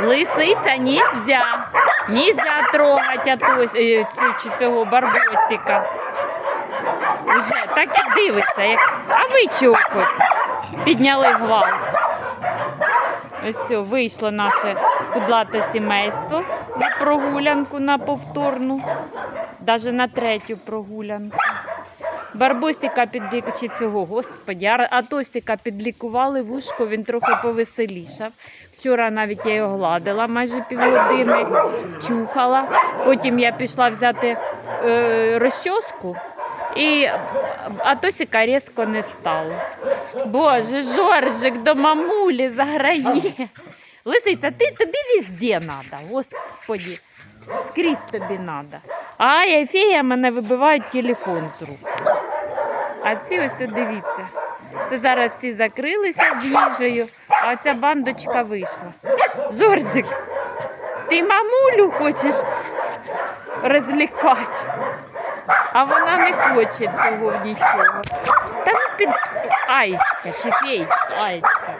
Лисиця нельзя. Нельзя трогать атось, е, цього барбосика. Уже так і дивиться. Як... А ви чого хоч? Підняли гвалт. Ось все, вийшло наше кудлате сімейство на прогулянку на повторну, навіть на третю прогулянку. Барбосика підлікували цього, господі, а Атосика підлікували вушко, він трохи повеселішав. Вчора навіть я його гладила майже півгодини, чухала. Потім я пішла взяти е, розчоску, і Атосика різко не стало. Боже, Жоржик до мамулі заграє. Лисиця, ти тобі везде треба, господі. Скрізь тобі треба. А я фея мене вибивають телефон з рук. А ці ось дивіться. Це зараз всі закрилися з їжею, а ця бандочка вийшла. Жоржик, ти мамулю хочеш розлікати, а вона не хоче цього нічого. Та ну під Аєчка чи феєчка, Аєчка.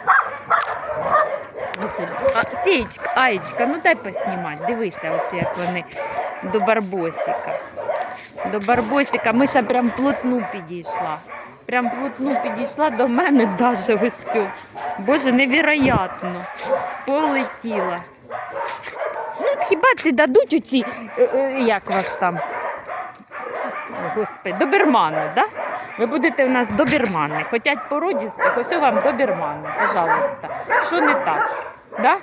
А, феєчка, Аєчка, ну дай поснімати. Дивися, ось як вони до Барбосика. До Барбосика Миша прям плотну підійшла. Прям плотну підійшла до мене даже ось цю. Боже, невероятно. Полетіла. Ну, хіба ці дадуть оці, е, е, як вас там? Господи, добермани, да? Ви будете в нас добермани. Хотять породістих, ось вам добермани, пожалуйста. Що не так? Да?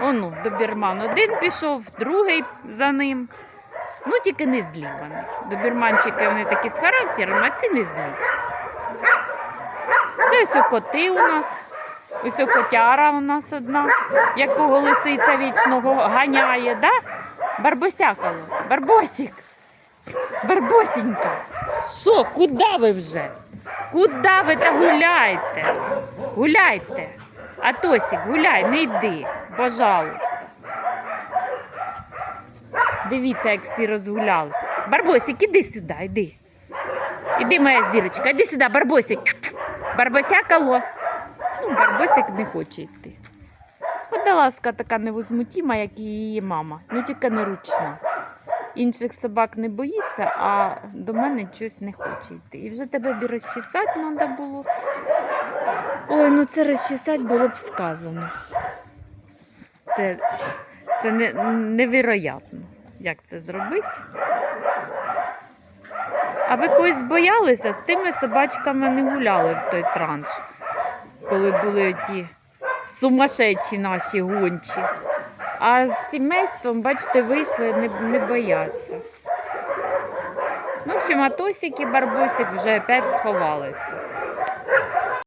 Ону, доберман один пішов, другий за ним. Ну, тільки не злі вони. Доберманчики вони такі з характером, а ці не злі. Це ось о коти у нас. Ось о котяра у нас одна, якого лисиця вічного ганяє, да? Барбосякало. Барбосик. Барбосінька. Що, куди ви вже? Куди ви та гуляйте? Гуляйте. Атосик, гуляй, не йди, пожалуйста. Дивіться, як всі розгулялися. Барбосик, іди сюди, іди. Іди, моя зірочка, іди сюди, Барбосик. Барбосякало. Ну, Барбосик не хоче йти. Водолазка така невозмутима, як і її мама, ну тільки не ручна. Інших собак не боїться, а до мене щось не хоче йти. І вже тебе б розчесати треба було. Ой, ну це розчесати було б сказано. Це, це не, невероятно, як це зробити. А ви когось боялися? З тими собачками не гуляли в той транш, коли були ті сумасшедші наші гончі. А з сімейством, бачите, вийшли, не, не бояться. Ну, в общем, Атосик і Барбосик вже опять сховалися.